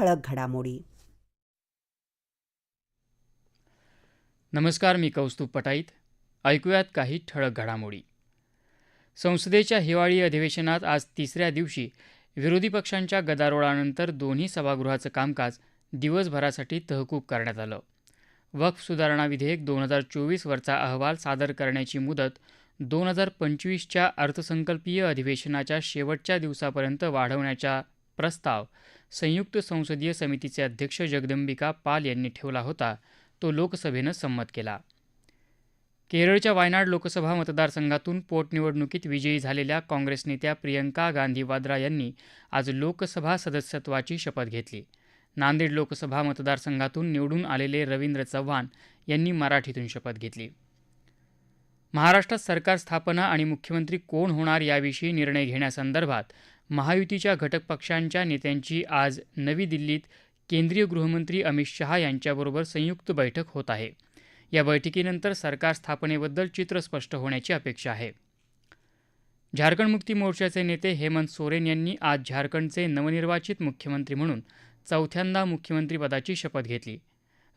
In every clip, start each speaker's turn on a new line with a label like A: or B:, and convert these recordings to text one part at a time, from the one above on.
A: ठळक घडामोडी
B: नमस्कार मी कौस्तुभ पटाईत ऐकूयात काही ठळक घडामोडी संसदेच्या हिवाळी अधिवेशनात आज तिसऱ्या दिवशी विरोधी पक्षांच्या गदारोळानंतर दोन्ही सभागृहाचं कामकाज दिवसभरासाठी तहकूब करण्यात आलं वक्फ सुधारणा विधेयक दोन हजार चोवीसवरचा अहवाल सादर करण्याची मुदत दोन हजार पंचवीसच्या अर्थसंकल्पीय अधिवेशनाच्या शेवटच्या दिवसापर्यंत वाढवण्याचा प्रस्ताव संयुक्त संसदीय समितीचे अध्यक्ष जगदंबिका पाल यांनी ठेवला होता तो लोकसभेनं संमत केला केरळच्या वायनाड लोकसभा मतदारसंघातून पोटनिवडणुकीत विजयी झालेल्या काँग्रेस नेत्या प्रियंका गांधी वाद्रा यांनी आज लोकसभा सदस्यत्वाची शपथ घेतली नांदेड लोकसभा मतदारसंघातून निवडून आलेले रवींद्र चव्हाण यांनी मराठीतून शपथ घेतली महाराष्ट्रात सरकार स्थापना आणि मुख्यमंत्री कोण होणार याविषयी निर्णय घेण्यासंदर्भात महायुतीच्या घटक पक्षांच्या नेत्यांची आज नवी दिल्लीत केंद्रीय गृहमंत्री अमित शहा यांच्याबरोबर संयुक्त बैठक होत आहे या बैठकीनंतर सरकार स्थापनेबद्दल चित्र स्पष्ट होण्याची अपेक्षा आहे झारखंड मुक्ती मोर्चाचे नेते हेमंत सोरेन यांनी आज झारखंडचे नवनिर्वाचित मुख्यमंत्री म्हणून चौथ्यांदा मुख्यमंत्रीपदाची शपथ घेतली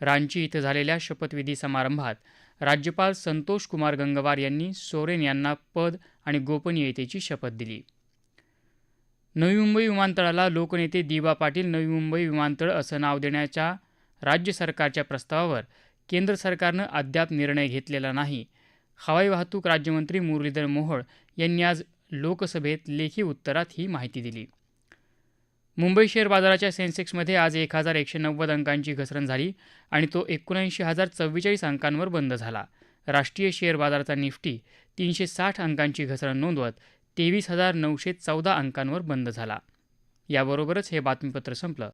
B: रांची इथं झालेल्या शपथविधी समारंभात राज्यपाल संतोष कुमार गंगवार यांनी सोरेन यांना पद आणि गोपनीयतेची शपथ दिली नवी मुंबई विमानतळाला लोकनेते दिबा पाटील नवी मुंबई विमानतळ असं नाव देण्याच्या राज्य सरकारच्या प्रस्तावावर केंद्र सरकारनं अद्याप निर्णय घेतलेला नाही हवाई वाहतूक राज्यमंत्री मुरलीधर मोहोळ यांनी आज लोकसभेत लेखी उत्तरात ही माहिती दिली मुंबई शेअर बाजाराच्या सेन्सेक्समध्ये आज एक हजार एकशे नव्वद अंकांची घसरण झाली आणि तो एकोणऐंशी हजार चव्वेचाळीस अंकांवर बंद झाला राष्ट्रीय शेअर बाजाराचा निफ्टी तीनशे साठ अंकांची घसरण नोंदवत तेवीस हजार नऊशे चौदा अंकांवर बंद झाला याबरोबरच हे बातमीपत्र संपलं